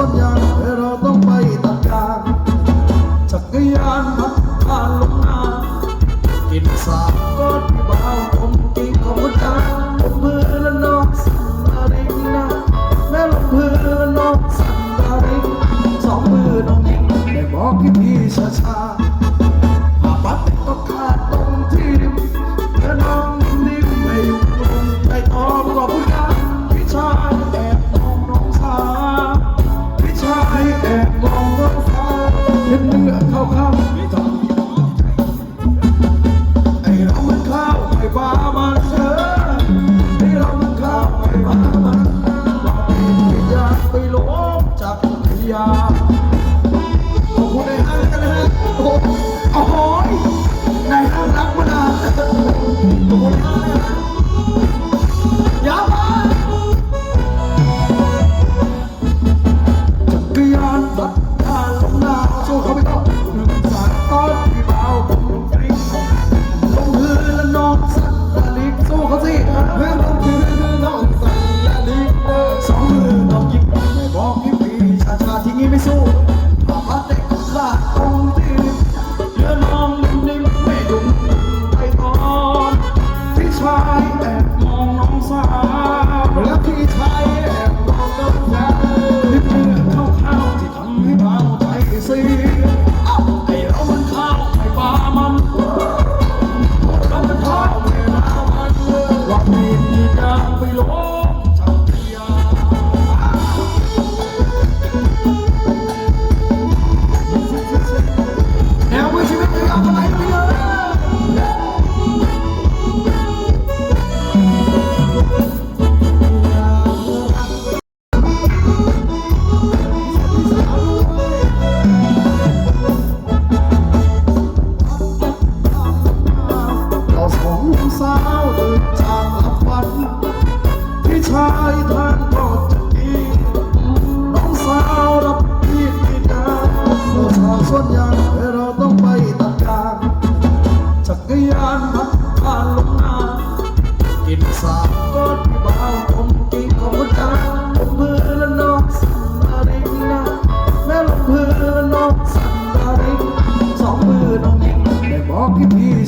ส่วนยางเราต้องไปตัดกลางจักรยานพัดผ่านลงนากินสาบก้อนเบาผมกินของจางผมมือและน้องสันดาร่งนาแม่ลงมือและน้องสันดาเร่งสองมือน้องยิงได้บอกพี่ชาชา เราสองสาวเดินจากหลับวันพี่ชายท่านก็จะดีน้องสาวรับพี่ไม่ได้เราสาวส่วนใหญ่เราต้องไปตัดการจักรยานพัดผ่านลงนากินสามก้อนที่บ้าผมกินของจานผมมือและน้องสันดาริงนะแม่ลงมือและน้องสันดาริงสองมือน้องยิงได้บอกพี่พี่